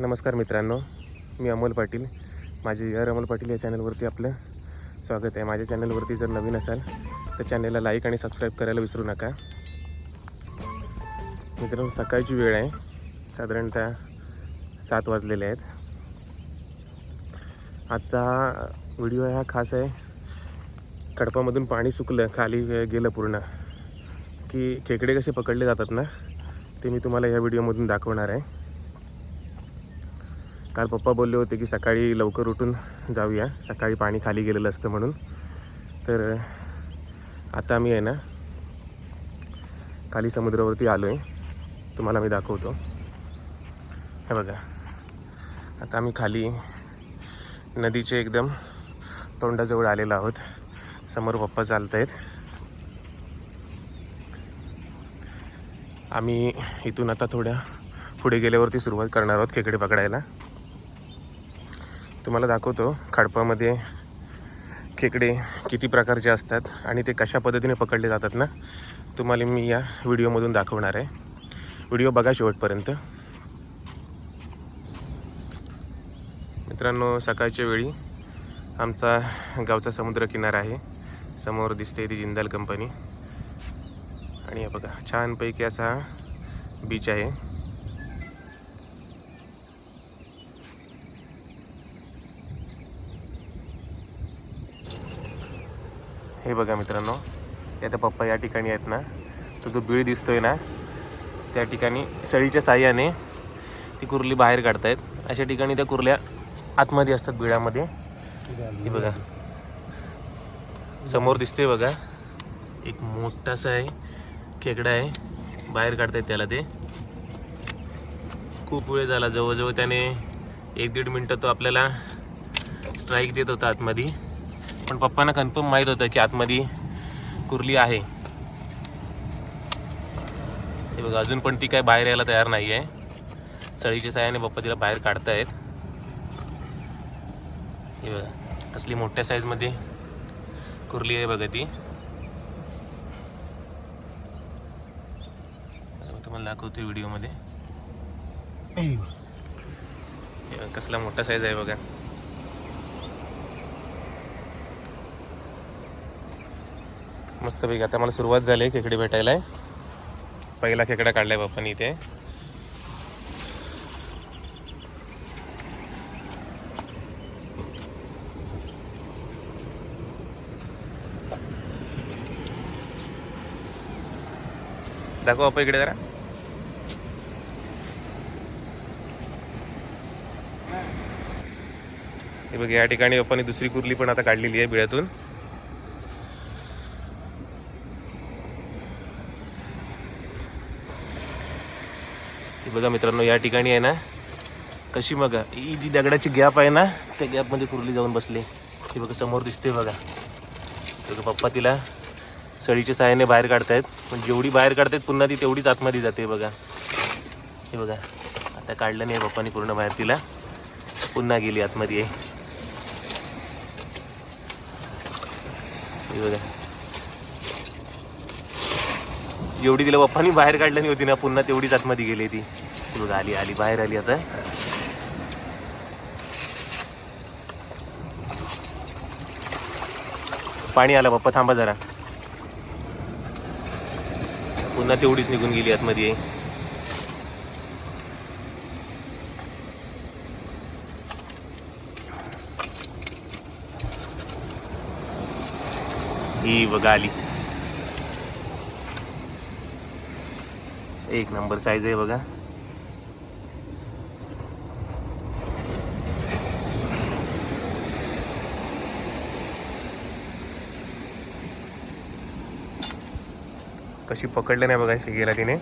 नमस्कार मित्रांनो मी अमोल पाटील. माझे यार अमोल पाटील या चॅनलवरती आपलं स्वागत आहे. माझ्या चॅनलवरती जर नवीन असाल तर चॅनलला लाईक आणि सबस्क्राईब करायला विसरू नका. मित्रांनो सकाळची वेळ आहे. साधारणतः सात वाजलेले आहेत. आजचा हा व्हिडिओ हा खास आहे. कडपामधून पाणी सुकलं खाली गेलं पूर्ण की खेकडे कसे पकडले जातात ना ते मी तुम्हाला या व्हिडिओमधून दाखवणार आहे. काल पप्पा बोलले होते की सकाळी लवकर उठून जाऊया. सकाळी पाणी खाली गेलेलं असतं म्हणून. तर आता मी आहे ना खाली समुद्रावरती आलो आहे तुम्हाला मी दाखवतो. हे बघा. आता आम्ही खाली नदीचे एकदम तोंडाजवळ आलेलो आहोत. समोर पप्पा चालत आहेत आम्ही इथून आता थोड्या पुढे गेल्यावरती सुरुवात करणार आहोत खेकडे पकडायला. तुम्हाला दाखवतो खडपामध्ये खेकडे किती प्रकारचे असतात आणि ते कशा पद्धतीने पकडले जातात ना तुम्हाला मी या व्हिडिओमधून दाखवणार आहे. व्हिडिओ बघा शेवटपर्यंत. मित्रांनो सकाळच्या वेळी आमचा गावचा समुद्रकिनारा आहे. समोर दिसते ती जिंदाल कंपनी. आणि हे बघा छानपैकी असा बीच आहे. हे बघा मित्रांनो आता पप्पा या ठिकाणी आहेत ना. तो जो बीळ दिसतोय ना त्या ठिकाणी सळीच्या साह्याने ती कुर्ली बाहेर काढतायत. अशा ठिकाणी त्या कुर्ल्या आतमध्ये असतात बिळामध्ये. हे बघा. समोर दिसतोय बघा. एक मोठासा आहे खेकडा आहे. बाहेर काढतायत त्याला ते. खूप वेळ झाला. जवळजवळ त्याने एक दीड मिनटं तो आपल्याला स्ट्राईक देत होता आतमध्ये. पण पप्पांना कन्फर्म माहीत होतं की आतमध्ये कुर्ली आहे. हे बघा अजून पण ती काय बाहेर यायला तयार नाही आहे सळीच्या साह्याने पप्पा तिला बाहेर काढतायत. हे बघा कसली मोठ्या साईजमध्ये कुर्ली आहे बघा ती. तुम्हाला दाखवतो व्हिडिओमध्ये कसला मोठा साईज आहे बघा. मस्तपैकी आता मला सुरुवात झाली आहे खेकडे भेटायला. आहे पहिला खेकडा काढलाय बाप्पानी इथे. दाखव बाप्पा इकडे जरा. हे बघ या ठिकाणी बाप्पानी दुसरी कुर्ली पण आता काढलेली आहे बिळातून हे बघा मित्रांनो या ठिकाणी आहे ना कशी बघा ही जी दगडाची गॅप आहे ना त्या गॅपमध्ये कुर्ली जाऊन बसली. ही बघा समोर दिसते बघा. बघा पप्पा तिला सळीच्या सहाय्याने बाहेर काढतायत. पण जेवढी बाहेर काढतायत पुन्हा ती तेवढीच आतमध्ये जाते बघा. हे बघा आता काढलं नाही पप्पानी पूर्ण बाहेर तिला. पुन्हा गेली आतमध्ये. हे बघा. जेवढी तिला पप्पानी बाहेर काढली नाही होती ना पुन्हा तेवढीच आतमध्ये गेली ती. ती बघा आली आली बाहेर आली आता. पाणी आलं पप्पा थांबा जरा. पुन्हा तेवढीच निघून गेली आतमध्ये. ही बघा आली. एक नंबर साईज आहे बघा. कशी पकडलं नाही बघा गेला तिने.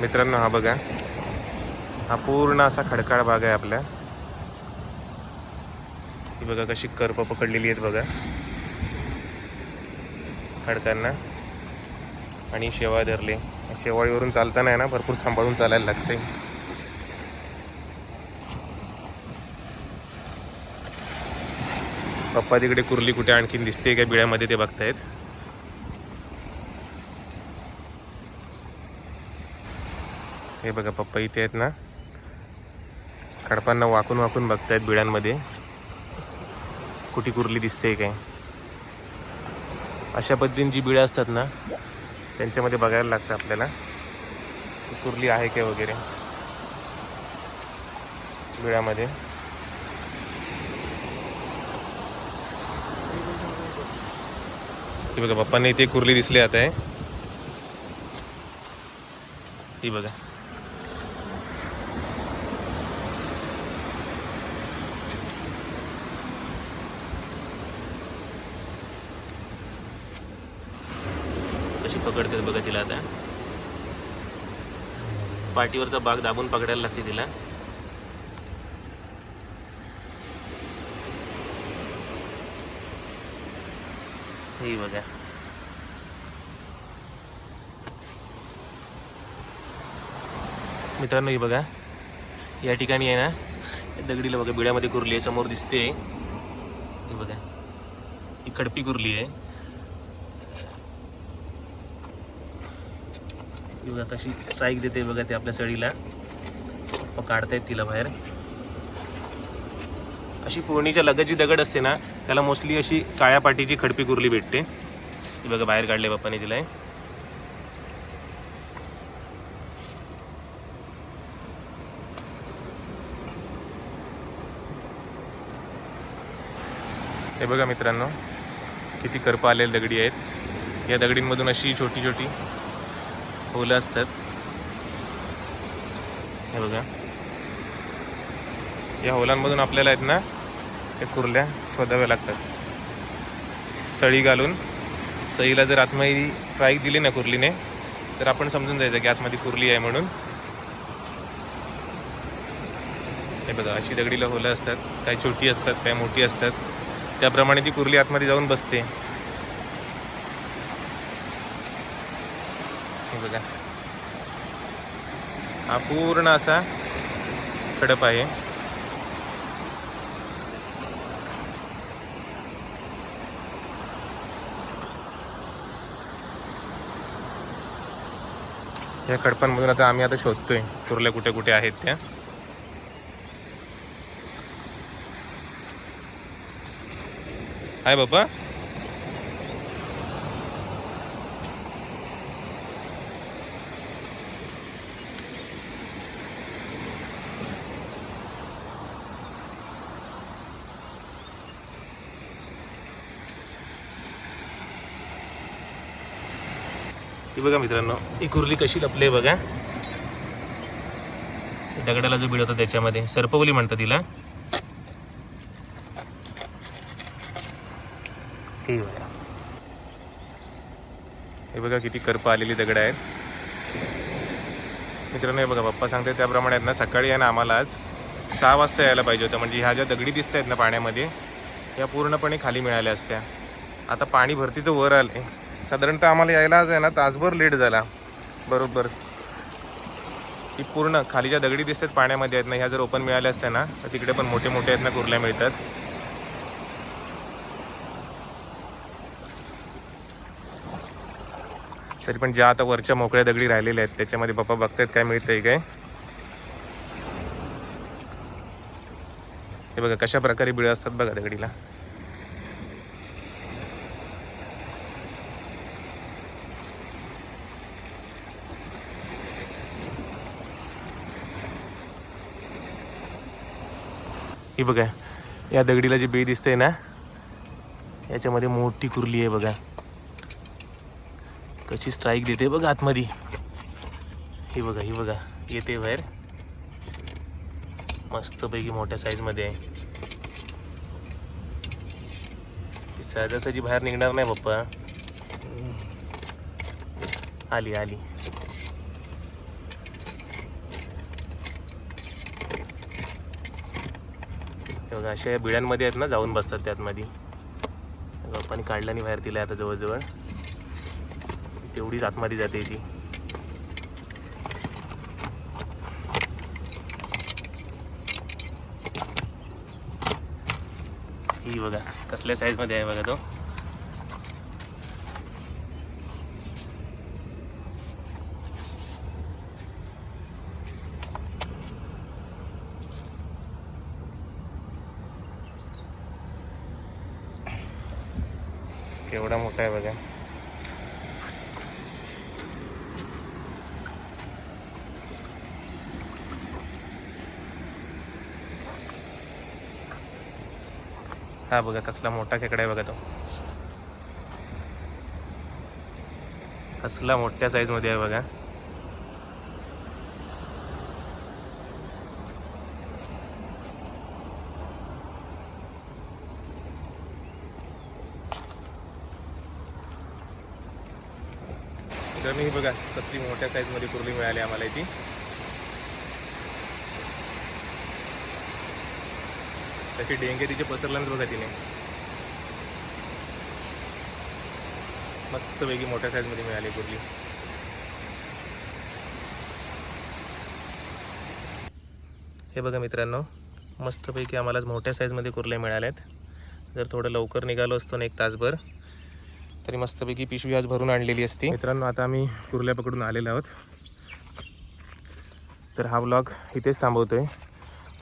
मित्रांनो हा बघा. हा पूर्ण असा खडकाळ भाग आहे आपल्या ही बघा कशी करप पकडलेली आहेत बघा. खडकांना. आणि शेवाळ धरले. शेवाळीवरून चालताना आहे ना भरपूर सांभाळून चालायला लागते पप्पा तिकडे कुर्ली कुठे आणखीन दिसते का बिळ्यामध्ये ते बघतायत. हे बघा पप्पा इथे आहेत ना. कडपांना वाकून वाकून बघतायत बिळांमध्ये. कुठी कुर्ली दिसते काय अशा पद्धतीने जी बिळं असतात ना त्यांच्यामध्ये बघायला लागतं आपल्याला. कुर्ली आहे काय वगैरे. बिळामध्ये. ही बघा पप्पांना इथे कुर्ली दिसली आता आहे ही बघा. कशी पकडते बघा तिला आता. पाठीवरचा बाग दाबून पकडायला लागते तिला. हे बघा. मित्रांनो ही बघा. या ठिकाणी आहे ना दगडीला बघा बिड्यामध्ये कुरली आहे समोर दिसते. हे बघा. ही कडपी कुरली आहे. बघा कशी स्ट्राईक देते बघा ते आपल्या सळीला. मग काढतायत तिला बाहेर. अशी पोहणीच्या लगत जी दगड असते ना त्याला मोस्टली अशी काळ्या पाटीची खडपी कुर्ली भेटते. ती बघा बाहेर काढले बाप्पाने तिला हे. बघा मित्रांनो किती करपा आलेले दगडी आहेत. या दगडींमधून अशी छोटी छोटी फुलं असतात. हे बघा. या होलांमधून आपल्याला आहेत ना त्या कुर्ल्या शोधाव्या लागतात. सळी घालून. सळीला जर आतमध्ये स्ट्राईक दिली ना कुर्लीने तर आपण समजून जायचं की आतमध्ये कुर्ली आहे म्हणून. हे बघा अशी दगडीला होलं असतात. काही छोटी असतात काही मोठी असतात. त्याप्रमाणे ती कुर्ली आतमध्ये जाऊन बसते. हे बघा. हा पूर्ण असा खडप आहे. या खडपांमधून आता आम्ही आता शोधतोय तुरल्या कुठे कुठे आहेत त्या. हाय बाबा ही बघा मित्रांनो ही कुर्ली कशी लपली आहे बघा. दगडाला जो बीड होता त्याच्यामध्ये सर्पवली म्हणतात तिला. हे बघा. हे बघा किती करपं आलेली दगड आहेत. मित्रांनो हे बघा पप्पा सांगते त्याप्रमाणे आहेत ना सकाळी आहे ना आम्हाला आज सहा वाजता यायला पाहिजे होतं. म्हणजे ह्या ज्या दगडी दिसत आहेत ना पाण्यामध्ये या पूर्णपणे खाली मिळाल्या असत्या. आता पाणी भरतीचं वर आलं आहे साधारणतः आम्हाला यायला आज आहे ना तासभर लेट झाला. बरोबर. ही पूर्ण खाली ज्या दगडी दिसतात पाण्यामध्ये आहेत ना ह्या जर ओपन मिळाल्या असत्या ना तर तिकडे पण मोठे मोठे आहेत ना कुर्ल्या मिळतात. तरी पण ज्या आता वरच्या मोकळ्या दगडी राहिलेल्या आहेत त्याच्यामध्ये पप्पा बघतायत काय मिळतंय काय. हे बघा कशा प्रकारे बिळ असतात बघा दगडीला. ही बघा या दगडीला जी बे दिसते ना याच्यामध्ये मोठी कुर्ली आहे बघा. कशी स्ट्राईक देते बघा आतमध्ये. ही बघा ही बघा येते बाहेर. मस्तपैकी मोठ्या साईजमध्ये आहे. ती सहजासहजी बाहेर निघणार नाही पप्पा. आली आली. बघा अशा या बिड्यांमध्ये आहेत ना जाऊन बसतात त्यातमध्ये गप्पानी काढलं आणि बाहेर तिला आता जवळजवळ. तेवढीच आतमध्ये जाते ती. ही बघा कसल्या साईजमध्ये आहे बघा तो. केवढा मोठा आहे बघा. हा बघा कसला मोठा खेकडा आहे बघा तो. कसला मोठ्या साईजमध्ये आहे बघा. तर मी बघा कसली मोठ्या साईजमध्ये कुर्ली मिळाली आम्हाला ती तशी डेंगे तिचे पसरल्यानंतर बघा तिने. मस्तपैकी मोठ्या साईजमध्ये मिळाली कुर्ली. हे बघा मित्रांनो मस्तपैकी आम्हाला मोठ्या साईजमध्ये कुर्ले मिळाल्या आहेत जर थोडं लवकर निघालो असतो ना एक तासभर तरी मस्तपैकी पिशवी आज भरून आणलेली असती. मित्रांनो आता आम्ही कुर्ल्या पकडून आलेलो आहोत. तर हा ब्लॉग इथेच थांबवतो आहे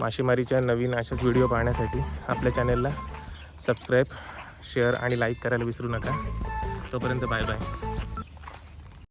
मासेमारीच्या नवीन अशाच व्हिडिओ पाहण्यासाठी आपल्या चॅनेलला सबस्क्राईब शेअर आणि लाईक करायला विसरू नका. तोपर्यंत बाय बाय